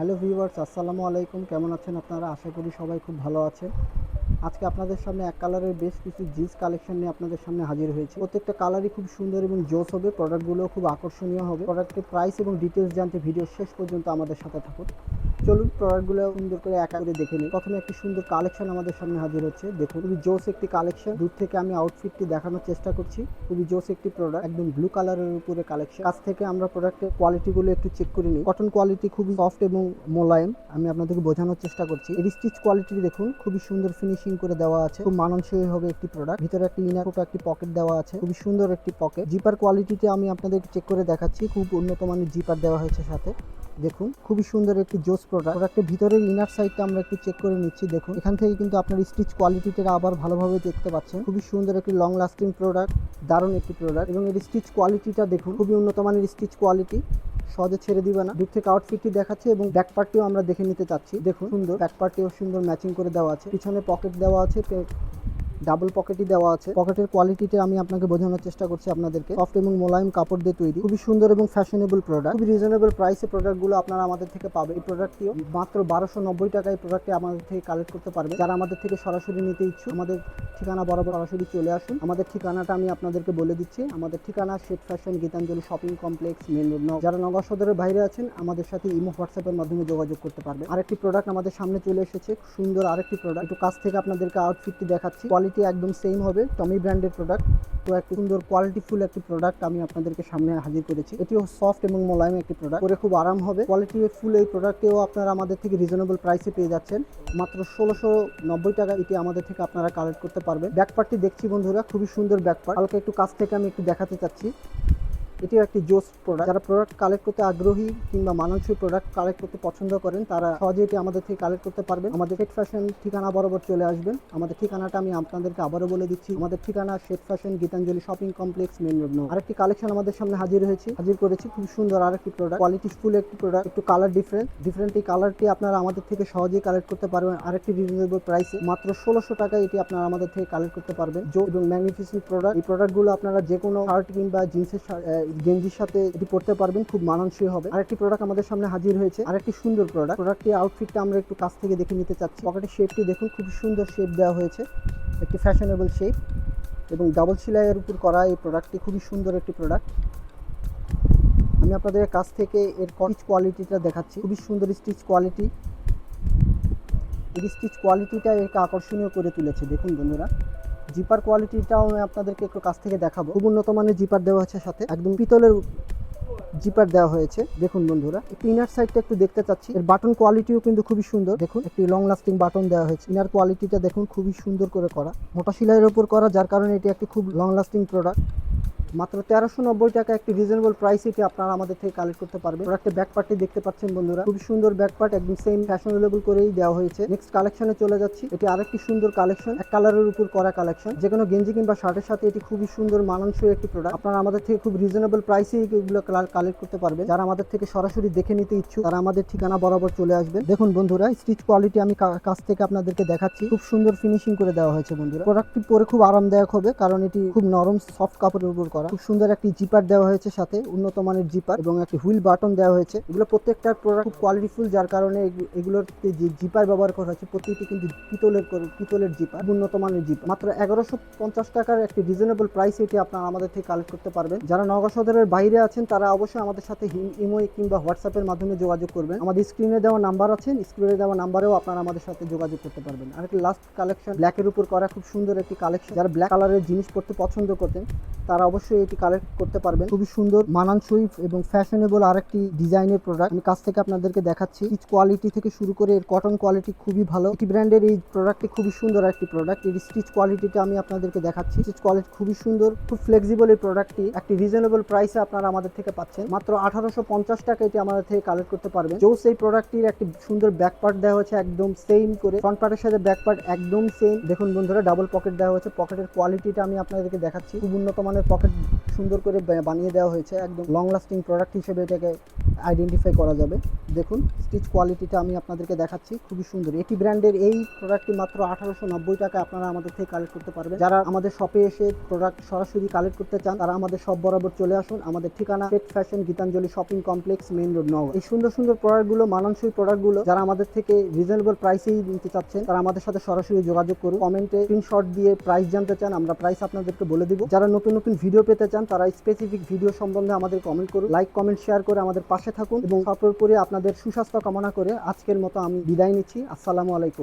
Hello viewers, আসসালামু আলাইকুম। কেমন আছেন আপনারা? আশা করি সবাই খুব ভালো আছেন। আজকে আপনাদের সামনে এক কালারের বেশ কিছু জিন্স কালেকশন নিয়ে আপনাদের সামনে হাজির হয়েছে। প্রত্যেকটা কালারই খুব সুন্দর এবং জোস হবে। প্রোডাক্টগুলো খুব আকর্ষণীয় হবে। প্রোডাক্টের প্রাইস এবং ডিটেলস জানতে ভিডিও শেষ পর্যন্ত আমাদের সাথে থাকুন। চলুন প্রোডাক্টগুলো সুন্দর করে একা করে দেখে নিই। প্রথমে একটি সুন্দর কালেকশন আমাদের সামনে হাজির হচ্ছে। দেখুন, খুবই জোস একটি কালেকশন দূর থেকে আমি আউটফিটটি দেখানোর চেষ্টা করছি। খুবই জোস একটি প্রোডাক্ট একদম ব্লু কালারের উপরে কালেকশন কাছ থেকে আমরা প্রোডাক্টের কোয়ালিটিগুলো একটু চেক করে নিই। কটন কোয়ালিটি খুবই সফট এবং মোলায়েম, আমি আপনাদেরকে বোঝানোর চেষ্টা করছি। এর স্টিচ কোয়ালিটি দেখুন, খুবই সুন্দর ফিনিশিং করে দেওয়া আছে। খুব মানানসই হবে একটি প্রোডাক্ট ভিতরে একটি ইনার ছোট একটি পকেট দেওয়া আছে। খুবই সুন্দর একটি পকেট জিপার কোয়ালিটিতে আমি আপনাদেরকে চেক করে দেখাচ্ছি। খুব উন্নত মানের জিপার দেওয়া হয়েছে সাথে। দেখুন, খুবই সুন্দর একটি জোস প্রোডাক্ট প্রোডাক্টের ভিতরের ইনার সাইডটা আমরা একটু চেক করে নিচ্ছি, দেখুন। এখান থেকে কিন্তু আপনার স্টিচ কোয়ালিটিটা আবার ভালোভাবে দেখতে পাচ্ছেন। খুবই সুন্দর একটি লং লাস্টিং প্রোডাক্ট দারুণ একটি প্রোডাক্ট এবং এর স্টিচ কোয়ালিটিটা দেখুন, খুবই উন্নত মানের স্টিচ কোয়ালিটি সহজে ছেড়ে দিবে না। দূর থেকে আউটফিটটি দেখাচ্ছে এবং ব্যাক পার্টটিও আমরা দেখে নিতে চাচ্ছি। দেখুন, সুন্দর। ব্যাক পার্টটিও সুন্দর ম্যাচিং করে দেওয়া আছে। পিছনে পকেট দেওয়া আছে ডাবল পকেটই দেওয়া আছে। পকেটের কোয়ালিটিতে আমি আপনাকে বোঝানোর চেষ্টা করছি আপনাদেরকে। সফট এবং মোলায়েম কাপড় দিয়ে তৈরি। খুবই সুন্দর এবং ফ্যাশনেবল প্রোডাক্ট খুবই রিজনেবল প্রাইসে প্রোডাক্টগুলো আপনারা আমাদের থেকে পাবে এই প্রোডাক্টটিও মাত্র বারোশো নব্বই টাকায় প্রোডাক্টটি আমাদের থেকে কালেক্ট করতে পারবে যারা আমাদের থেকে সরাসরি নিতে ইচ্ছুক, আমাদের ঠিকানা বরাবর সরাসরি চলে আসুন। আমাদের ঠিকানাটা আমি আপনাদেরকে বলে দিচ্ছি। আমাদের ঠিকানা Shet fashion Gitanjali shopping complex main road যারা নগর সদরের বাইরে আছেন, আমাদের সাথে ইমো হোয়াটসঅ্যাপের মাধ্যমে যোগাযোগ করতে পারবে আরেকটি প্রোডাক্ট আমাদের সামনে চলে এসেছে। সুন্দর আরেকটি প্রোডাক্ট একটু কাছ থেকে আপনাদেরকে আউটফিটটি দেখাচ্ছি। কোয়ালিটি একদম সেম হবে। টমি ব্র্যান্ডের প্রোডাক্ট তো একটি সুন্দর কোয়ালিটিফুল একটি প্রোডাক্ট আমি আপনাদেরকে সামনে হাজির করেছি। এটিও সফট এবং মোলায়েম একটি প্রোডাক্ট পরে খুব আরাম হবে। কোয়ালিটি ফুল এই প্রোডাক্টেও আপনারা আমাদের থেকে রিজনেবল প্রাইসে পেয়ে যাচ্ছেন। মাত্র ষোলোশো নব্বই টাকা এটি আমাদের থেকে আপনারা কালেক্ট করতে পারবেন। ব্যাকপার্টটি দেখছি বন্ধুরা, খুবই সুন্দর ব্যাকপার্ট হালকা একটু কাছ থেকে আমি একটু দেখাতে চাচ্ছি। এটিও একটি জোস প্রোডাক্ট যারা প্রোডাক্ট কালেক্ট করতে আগ্রহী কিংবা মানানসই প্রোডাক্ট কালেক্ট করতে পছন্দ করেন, তারা সহজে এটি আমাদের থেকে কালেক্ট করতে পারবেন। আমাদের শেট ফ্যাশন ঠিকানা বরাবর চলে আসবেন। আমাদের ঠিকানাটা আমি আপনাদেরকে আবারও বলে দিচ্ছি। আমাদের ঠিকানা Shet fashion Gitanjali shopping complex main road আরেকটি কালেকশন আমাদের সামনে হাজির হয়েছে। হাজির করেছি। খুব সুন্দর আরেকটি প্রোডাক্ট কোয়ালিটি ফুল একটি প্রোডাক্ট একটু কালার ডিফারেন্ট ডিফারেন্ট এই কালারটি আপনারা আমাদের থেকে সহজেই কালেক্ট করতে পারবেন। আরেকটি রিজনেবল প্রাইসে মাত্র ষোলোশো টাকায় এটি আপনারা আমাদের থেকে কালেক্ট করতে পারবেন। জো এবং ম্যাগনিফিসেন্ট প্রোডাক্ট এই প্রোডাক্টগুলো আপনারা যে কোনো শার্ট কিংবা জিন্সের গেঞ্জির সাথে এটি পড়তে পারবেন, খুব মানানসই হবে। আরেকটি প্রোডাক্ট আমাদের সামনে হাজির হয়েছে, আরেকটি সুন্দর প্রোডাক্ট প্রোডাক্টটি আউটফিটটা আমরা একটু কাছ থেকে দেখে নিতে চাচ্ছি। পকেটের শেপটি দেখুন, খুব সুন্দর শেপ দেওয়া হয়েছে। একটি ফ্যাশনেবল শেপ এবং ডাবল সেলাইয়ের উপর করা এই প্রোডাক্টটি খুবই সুন্দর একটি প্রোডাক্ট আমি আপনাদের কাছ থেকে এর স্টিচ কোয়ালিটিটা দেখাচ্ছি। খুবই সুন্দর স্টিচ কোয়ালিটি এই স্টিচ কোয়ালিটিটা একে আকর্ষণীয় করে তুলেছে, দেখুন বন্ধুরা। জিপার কোয়ালিটিটাও আমি আপনাদেরকে একটু কাছ থেকে দেখাবো। খুব উন্নত মানের জিপার দেওয়া আছে সাথে। একদম পিতলের জিপার দেওয়া হয়েছে। দেখুন বন্ধুরা একটু ইনার সাইডটা একটু দেখতে চাচ্ছি। এর বাটন কোয়ালিটিও কিন্তু খুবই সুন্দর। দেখুন, একটি লং লাস্টিং বাটন দেওয়া হয়েছে। ইনার কোয়ালিটিটা দেখুন খুবই সুন্দর করে করা। মোটা সিলাইয়ের ওপর করা, যার কারণে এটি একটি খুব লং লাস্টিং প্রোডাক্ট মাত্র তেরোশো নব্বই টাকা একটি রিজনেবল প্রাইস এটি আপনারা আমাদের থেকে কালেক্ট করতে পারবেন। প্রোডাক্টের ব্যাক পার্টটি দেখতে পাচ্ছেন বন্ধুরা। খুব সুন্দর ব্যাক পার্ট একদম সেম ফ্যাশন ফ্যাশনেবল করেই দেওয়া হয়েছে। নেক্সট কালেকশনে চলে যাচ্ছি। এটি আরেকটি সুন্দর কালেকশন এক কালারের উপর করা কালেকশন যে কোনো গেঞ্জি কিংবা শার্টের সাথে এটি খুবই সুন্দর, মানানসই একটি প্রোডাক্ট আপনারা আমাদের থেকে খুব রিজনেবল প্রাইসে এগুলো কালেক্ট করতে পারবেন। যারা আমাদের থেকে সরাসরি দেখে নিতে ইচ্ছুক, তারা আমাদের ঠিকানা বরাবর চলে আসবেন। দেখুন বন্ধুরা স্টিচ কোয়ালিটি আমি কাছ থেকে আপনাদেরকে দেখাচ্ছি। খুব সুন্দর ফিনিশিং করে দেওয়া হয়েছে বন্ধুরা। প্রোডাক্টটি পরে খুব আরামদায়ক হবে, কারণ এটি খুব নরম সফট কাপড়ের উপর করা। খুব সুন্দর একটি জিপার দেওয়া হয়েছে সাথে, উন্নত মানের জিপার এবং একটি হুইল বাটন দেওয়া হয়েছে। এগুলো প্রত্যেকটা প্রোডাক্ট খুব কোয়ালিটিফুল যার কারণে এগু- এগুলোর যে জিপার ব্যবহার করা হয়েছে, প্রতিটি কিন্তু পিতলের করে- পিতলের জিপার, উন্নত মানের জিপার। মাত্র এগারোশো পঞ্চাশ টাকার একটি রিজনেবল প্রাইস এটি আপনারা আমাদের থেকে কালেক্ট করতে পারবেন। যারা নগর সদরের বাইরে আছেন, তারা অবশ্যই আমাদের সাথে ইমো কিংবা হোয়াটসঅ্যাপের মাধ্যমে যোগাযোগ করবেন। আমাদের স্ক্রিনে দেওয়া নাম্বার আছেন স্ক্রিনে দেওয়া নাম্বারেও আপনারা আমাদের সাথে যোগাযোগ করতে পারবেন। আর একটি লাস্ট কালেকশন ব্ল্যাকের উপর করা খুব সুন্দর একটি কালেকশন যারা ব্ল্যাক কালারের জিনিস পড়তে পছন্দ করতেন তারা অবশ্যই এটি কালেক্ট করতে পারবেন। খুবই সুন্দর, মানানসই এবং ফ্যাশনেবল আরেকটি ডিজাইনের প্রোডাক্ট আমি কাছ থেকে আপনাদেরকে দেখাচ্ছি। ইচ কোয়ালিটি থেকে শুরু করে এর কটন কোয়ালিটি খুবই ভালো। এটি ব্র্যান্ডের এই প্রোডাক্টটি খুবই সুন্দর একটি প্রোডাক্টের স্টিচ কোয়ালিটিটা আমি আপনাদেরকে দেখাচ্ছি। স্টিচ কোয়ালিটি খুবই সুন্দর, খুব ফ্লেক্সিবল এই প্রোডাক্টটি একটি রিজনেবল প্রাইসে আপনারা আমাদের থেকে পাচ্ছেন। মাত্র আঠারোশো পঞ্চাশ টাকা এটি আমাদের থেকে কালেক্ট করতে পারবেন। জোস এই প্রোডাক্টটির একটি সুন্দর ব্যাক পার্ট দেওয়া হয়েছে একদম সেম করে। ফ্রন্ট পার্টের সাথে ব্যাক পার্ট একদম সেম দেখুন বন্ধুরা ডাবল পকেট দেওয়া হয়েছে। পকেটের কোয়ালিটিটা আমি আপনাদেরকে দেখাচ্ছি। খুব উন্নত মানের পকেট সুন্দর করে বানিয়ে দেওয়া হয়েছে। একদম লং লাস্টিং প্রোডাক্ট হিসেবে এটাকে আইডেন্টিফাই করা যাবে। দেখুন স্টিচ কোয়ালিটিটা আমি আপনাদেরকে দেখাচ্ছি, খুবই সুন্দর। এটি ব্র্যান্ডের এই প্রোডাক্টটি মাত্র আঠারোশো নব্বই টাকা আপনারা আমাদের থেকে কালেক্ট করতে পারবেন। যারা আমাদের শপে এসে প্রোডাক্ট সরাসরি কালেক্ট করতে চান, তারা আমাদের সব বরাবর চলে আসুন। আমাদের ঠিকানা পেট fashion Gitanjali shopping complex main road নগর এই সুন্দর সুন্দর প্রোডাক্টগুলো মানানসই প্রোডাক্টগুলো যারা আমাদের থেকে রিজনেবল প্রাইসেই নিতে চাচ্ছেন, তারা আমাদের সাথে সরাসরি যোগাযোগ করুন। কমেন্টে স্ক্রিনশট দিয়ে প্রাইস জানতে চান, আমরা প্রাইস আপনাদেরকে বলে দিব। যারা নতুন নতুন ভিডিও পেতে চান, তারা স্পেসিফিক ভিডিও সম্বন্ধে আমাদের কমেন্ট করুন লাইক কমেন্ট শেয়ার করে আমাদের পাশে থাকুন এবং সর্বোপরি আপনাদের সুস্বাস্থ্য কামনা করে আজকের মতো আমি বিদায় নিচ্ছি। আসসালামু আলাইকুম।